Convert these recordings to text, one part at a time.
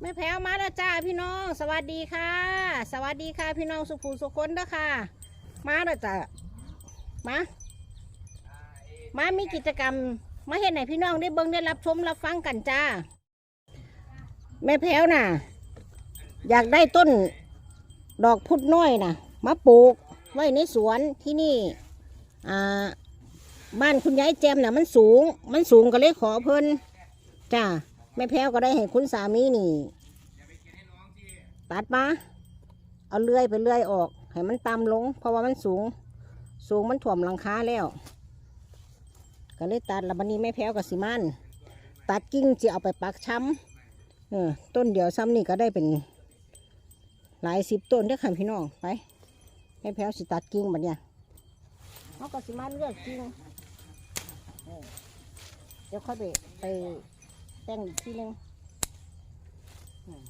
แม่แพ้วมาแล้วจ้าพี่น้อง สวัสดีค่ะ สวัสดีค่ะ พี่น้องสุภูสุคนเด้อค่ะ มาแล้วจ้ามา มามีกิจกรรม มาเห็นไหนพี่น้องได้เบิ่งได้รับชมรับฟังกันจ้าแม่แพ้วน่ะ อยากได้ต้นดอกพุดน้อยน่ะมาปลูกไว้ในสวนที่นี่อ่าบ้านคุณยายแจมน่ะมันสูง มันสูงก็เลยขอเพิ่นจ้า แม่แพ้วก็ได้ให้คุณสามีนี่ตัดมาเอาเลื่อยไปเลื่อยออกให้มันต่ำลง เพราะว่ามันสูง สูงมันถ่วมหลังคาแล้ว ก็เลยตัดล้วบันนี้แม่แพ้วกับสิมันตัดกิ่งจะเอาไปปักช้ำเออต้นเดียวซ้ำนี่ก็ได้เป็น หลายสิบต้นเด้อค่ะพี่น้องไปแม่แพ้วสิตัดกิ่งบัดเนี่ยเขาก็สิมันเลือกกิ่งเดี๋ยวค่อยไปไป แต่งอีกทีนึงอืม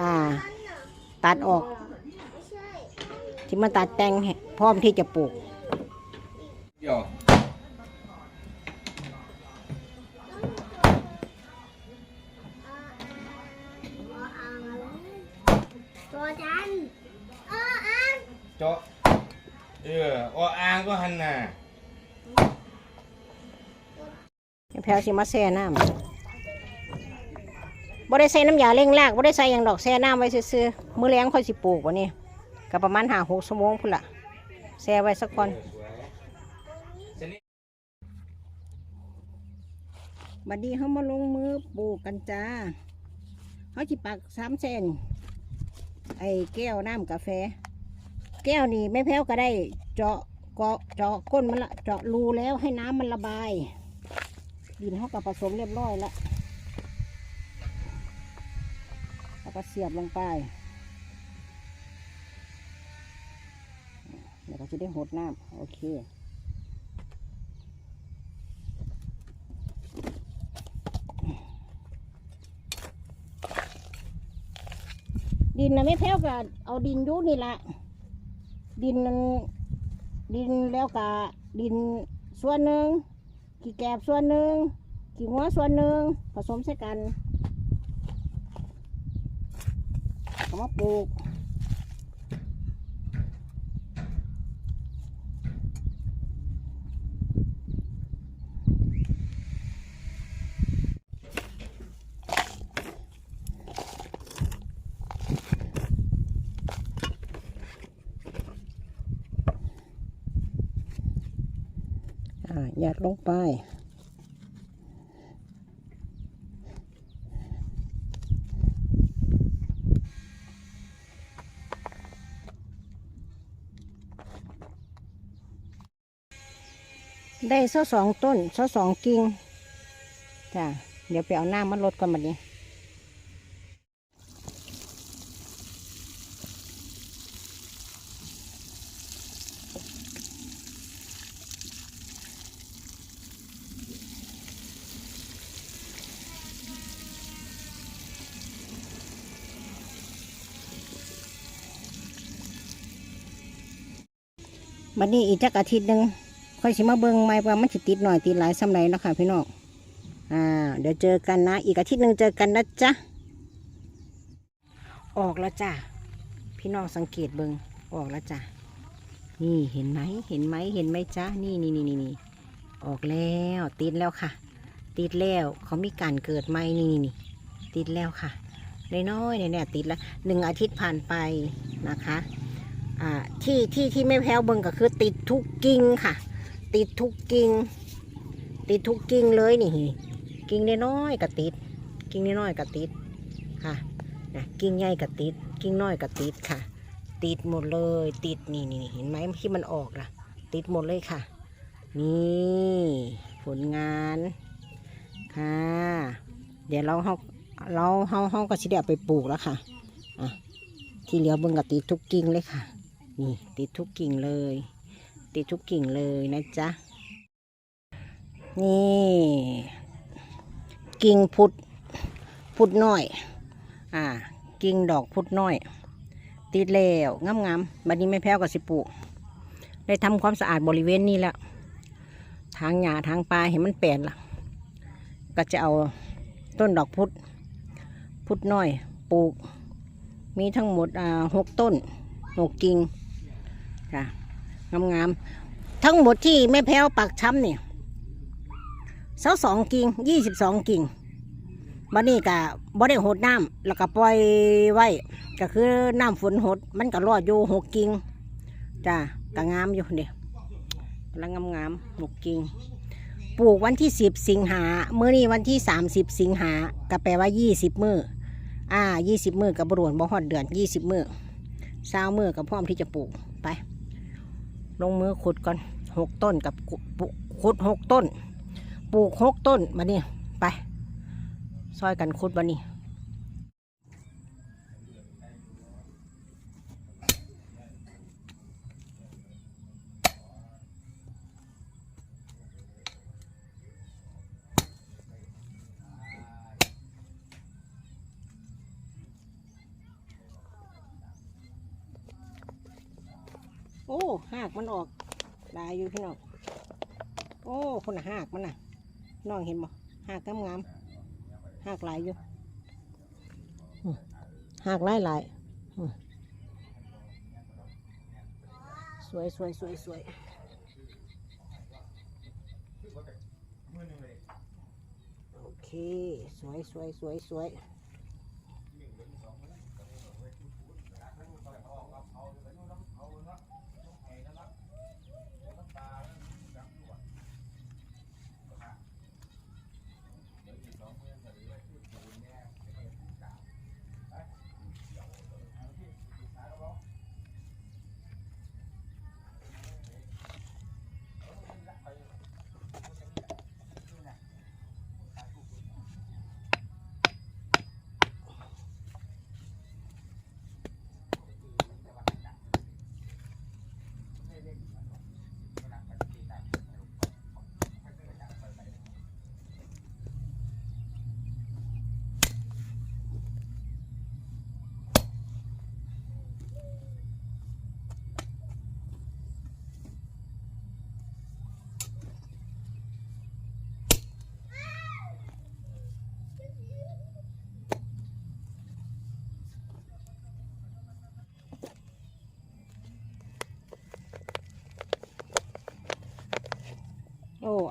อ่า ตัดออก ที่มาตัดแต่งให้พร้อมที่จะปลูกเดี๋ยวตัวจันเอออันเจาะเออออ่างก็หันน่ะแพลวสิมาแช่น้ำ บ่ได้ใส่น้ำยาเร่งรากบ่ได้ใส่หยังดอกแช่น้ำไว้ซื่อๆมื้อแรงค่อยสิปลูกวันนี้ก็ประมาณห้าหกชั่วโมงพุ่นละแช่ไว้สักก่อนบัดนี้เขามาลงมือปลูกกันจ้าเขาจิปักสามเซนไอ้แก้วน้ำกาแฟ แก้วนี่ไม่แพ้วก็ได้ เจาะเกาะเจาะก้นมันละเจาะรูแล้วให้น้ำมันระบายดินเขาก็ผสมเรียบร้อยแล้วแล้ว ก็เสียบลงไป เดี๋ยวก็จะได้หดน้ำโอเคดินนะไม่แพ้วกับเอาดินยุนี่ละดินนั้นดินแล้วกับดินส่วนหนึ่งขี้แกบส่วนหนึ่งขี้งัวส่วนหนึ่งผสมใส่กัน เอามาปลูกหยัดลงไป ได้เสาสองต้นเสาสองกิ่งจ้ะเดี๋ยวไปเอาน้ำมาลดก่อนบัดนี้บัดนี้อีกจักอาทิตย์หนึ่ง ค่อยสิมาเบิ่งใหม่ว่ามันสิติดหน่อยติดหลายสำไรเนาะค่ะพี่น้องอ่า เดี๋ยวเจอกันนะ อีกอาทิตย์หนึ่งเจอกันนะจ๊ะออกแล้วจ้ะพี่น้องสังเกตเบิงออกแล้วจ้ะนี่เห็นไหมเห็นไหมเห็นไหมจ้ะนี่นี่นี่นี่นี่ออกแล้วติดแล้วค่ะ ติดแล้วเขามีการเกิดไหมนี่นี่นี่ติดแล้วค่ะน้อยๆเนี่ยเนี่ยติดแล้วหนึ่งอาทิตย์ผ่านไปนะคะอ่าที่ที่ที่ไม่แพ้วเบิงก็คือติดทุกกิ่งค่ะ ติดทุกกิ่งติดทุกกิ่งเลยนี่กิ่งน้อยๆก็ติด กิ่งน้อยๆก็ติดค่ะนะกิ่งใหญ่ก็ติด กิ่งน้อยก็ติดค่ะ ติดหมดเลย ติดนี่นี่เห็นไหมที่มันออกล่ะติดหมดเลยค่ะ นี่ผลงานค่ะ เดี๋ยวเราเฮาเราเฮาเฮาก็สิได้เอาไปปลูกแล้วค่ะอะที่เหลือเบิ่งก็ติดทุกกิ่งเลยค่ะ นี่ติดทุกกิ่งเลย ติดทุกกิ่งเลยนะจ๊ะ นี่ กิ่งพุดพุดน้อย อ่า กิ่งดอกพุดน้อย ติดแล้วงามงามๆบัดนี้ไม่แพ้วกับสิปลูกได้ทำความสะอาดบริเวณนี้แล้ว ทางหญ้าทางปลาเห็นมันแปลนละก็จะเอาต้นดอกพุดพุดน้อยปลูก มีทั้งหมดอ่าหกต้นหกกิ่งค่ะ งามงามๆทั้งหมดที่แม่แพ้วปักช้ำเนี่ยเสาสองกิ่งยี่สิบสองกิ่งบัดนี้ก็บ่ได้หดน้ำแล้วก็ปล่อยไว้ก็คือน้ำฝนหด มันก็รอดอยู่หกกิ่งจ้าก็งามอยู่เดียกำลังงามงามๆหกกิ่งปลูกวันที่สิบสิงหาเมื่อนี้วันที่สามสิบสิงหาก็แปลว่ายี่สิบมืออ่ายี่สิบมือกับบรวนบ่ฮอดเดือนยี่สิบมือเศร้ามือกับพร้อมที่จะปลูกไป ลงมือขุดก่อนหกต้นกับขุปลูกขุดหกต้น ปลูกหกต้นมานี่ไป ซอยกันขุดมานนี้ อ้หากมันออกลายอยู่พี่น้องโอ้คนหากมันน่ะน้องเห็นบ่หากงามๆหากลายอยู่หากลายลายสวยสวยสวยสวยโอเค สวยสวยสวยสวย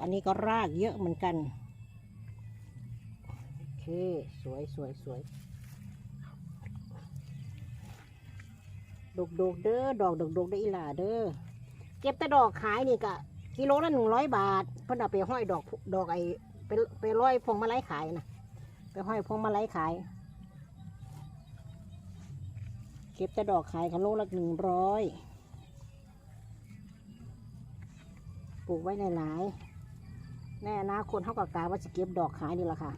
อันนี้ก็รากเยอะเหมือนกันโอเคสวยสวยสวยดกดกเด้อดอกดกดกได้อีหล่าเด้อเก็บแต่ดอกขายนี่กะกิโลละหนึ่งร้อยบาทเพิ่นเอาไปห้อยดอกดอกไอไปไปร้อยพวงมาลัยขายนะไปห้อยพวงมาลัยขาย เก็บแต่ดอกขายกิโลละหนึ่งร้อยปลูกไว้หลายๆ แน่นะคนเขากับกาว่าจะเก็บดอกขายนี่แหละค่ะ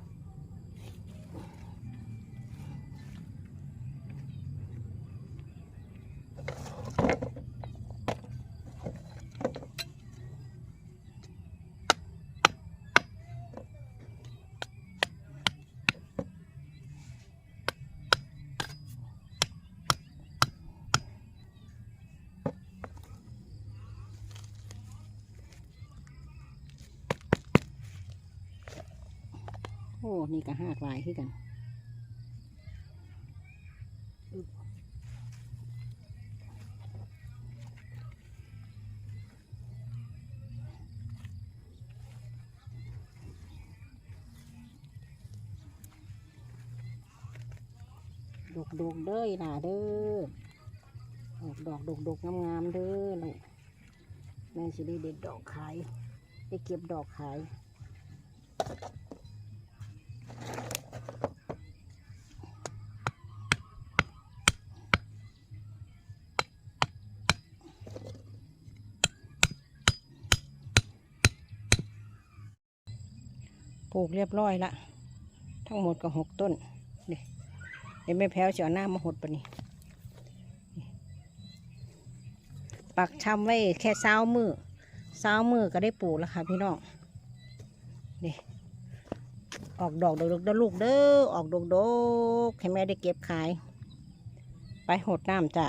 โอ้นี่ก็ห้าลายขึ้นกันดกดกเด้ยล่ะเด้อดอกดอกดกงามงามเด้อลูกแม่สิได้เด็ดดอกขาย ได้เก็บดอกขาย ลูกเรียบร้อยละ ทั้งหมดก็หกต้นนี่เดี๋ยวแม่แพ้วจะเอาหน้ามาหดปะนี่ปักชำไว้แค่เช้ามือเช้ามือก็ได้ปลูกแล้วค่ะพี่น้องนี่ออกดอกดกๆเด้อลูกเด้อออกดอกดกให้แม่ได้เก็บขาย ไปหดน้ำจ้ะ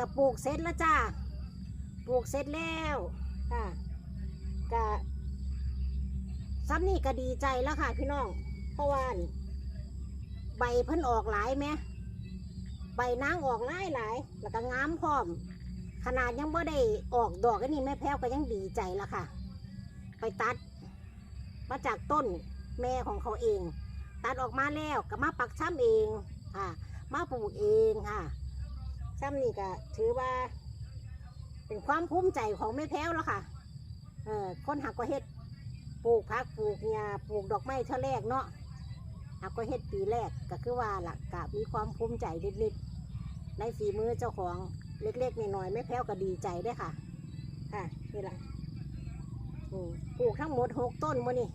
กระปลูกเสร็จแล้วจ้าปลูกเสร็จแล้วค่ะกะซ้ำนี่ก็ดีใจแล้วค่ะพี่น้อง เพราะว่านี่ใบเพิ่นออกหลายไหมใบนางออกหลายหลายแล้วก็งามพร้อม ขนาดยังบ่ได้ออกดอกอันนี้แม่แพ้วก็ยังดีใจแล้วค่ะ ไปตัด มาจากต้นแม่ของเขาเอง ตัดออกมาแล้วก็มาปักช้ำเองค่ะมาปลูกเองค่ะ ซ้ำนี่ก็ถือว่า เป็นความภูมิใจของแม่แพ้วแล้วค่ะเออคนหักก็เฮ็ดปลูกผักปลูกหญ้าปลูกดอกไม้เท่าแรกเนาะหักก็เฮ็ดปีแรกก็คือว่าล่ะกะมีความภูมิใจนิดๆในฝีมือเจ้าของเล็กๆน้อยๆแม่แพ้วก็ดีใจด้วยค่ะ ค่ะนี่แหละอืมปลูกทั้งหมดหกต้นมื้อนี่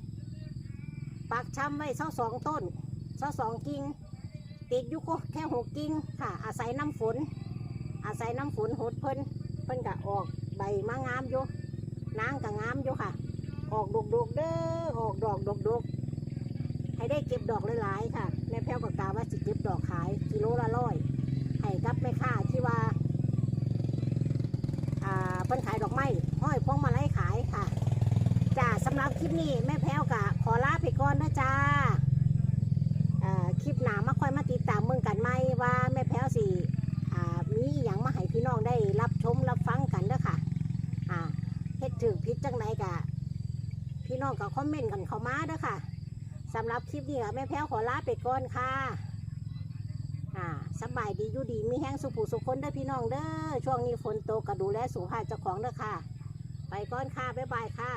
ปักช้ำไว้เท่าสองต้นเท่าสองกิ่งติดยู่ก็แค่หกกิ่งค่ะ อาศัยน้ำฝน อาศัยน้ำฝนหดเพิ่นเพิ่นก็ออกใบมางามอยู่นางก็งามอยู่ค่ะ ออกดกดกเด้อออกดอกดกดกๆให้ได้เก็บดอกหลายๆค่ะแม่แพ้วก็กล่าว่าสิเก็บดอกขายกิโลละร้อยให้กับแม่ค้าที่ว่าอ่าเพิ่นขายดอกไม้ห้อยพวงมาลัยขายค่ะจ้าสำหรับคลิปนี้แม่แพ้วกะขอลาไปก่อนนะจ้าอ่าคลิปหนามาคอยมาติดตามเมืองกันไหมว่าแม่แพ้วสิอ่ามีอหย่างมาให้พี่น้องได้รับชมรับฟังกันเด้อค่ะอ่าเฮ็ดถึงพิษจังไหนกะพี่น้อง ก็คอมเมนต์กันเข้ามาเด้อค่ะสำหรับคลิปนี้ค่ะแม่แพ้วขอลาไปก่อนค่ะอ่าสบายดีอยู่ดีมีแห้งสุขผู้สุขคนเด้อพี่น้องเด้อช่วงนี้ฝนตกก็ดูแลสุขภาพเจ้าของเด้อค่ะ ไปก่อนค่ะบ๊ายบายค่ะ